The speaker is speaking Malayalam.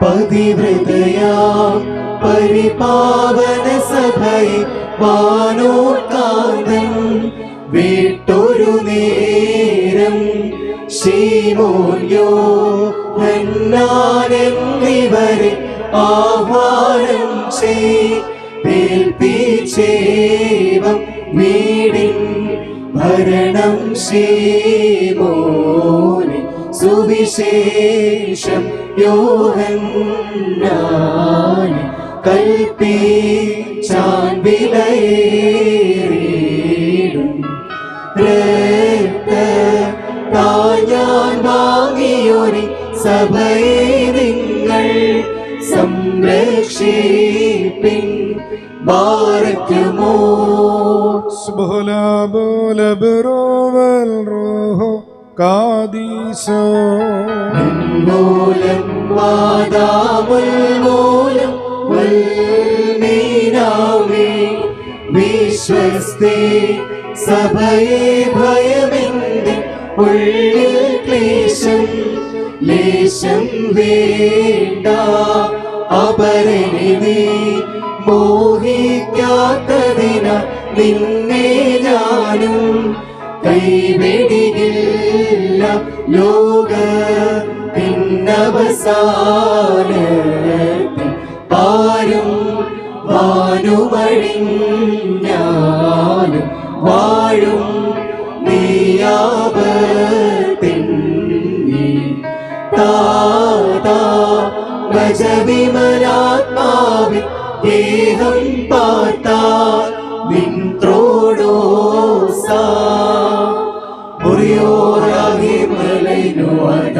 പതിവൃതയാ പരിപാവന സഭൈ വാനോക്കാന്തം വിട്ടൊരു നേരം ശീമോന്യോ എന്നിവരെ ആഹ്വാനം ചെയ്ൽപ്പിച്ചേവം വീടിൻ ഭരണം ശീമോനെ സുവിശേഷം യോഹന്നാന് കൽപ്പിച്ചാൻ വിലയേറിയിടും രക്ത താഞ്ഞാൻ വാങ്ങിയൊരി സഭയെ നിങ്ങൾ സംരക്ഷിപ്പിൻ ബാരക്കുമോ سبحلا بولا برو والروح കാദീസോ. മൂലം മാതാവൽ മൂലം നീനാമേ വിശ്വസ്തേ സഭയെ ഭയമെന്തി ഉള്ളിൽ ക്ലേശം ലേശം വേണ്ട. അപരനെ നീ മോഹിക്കാത്തതിനാൽ നിന്നെ ഞാനും കൈവെടിയിൽ കൈവെടിയില്ല ലോക പിന്നവസാനത്തിൽ പാരും വാനുമഴിഞ്ഞാലും വാഴും നീയാപത്തിൻ താതാ ഗജവിമലാത്മാവിൻ ദേഹം പാർത്താൽ നിൻ ത്രോ no other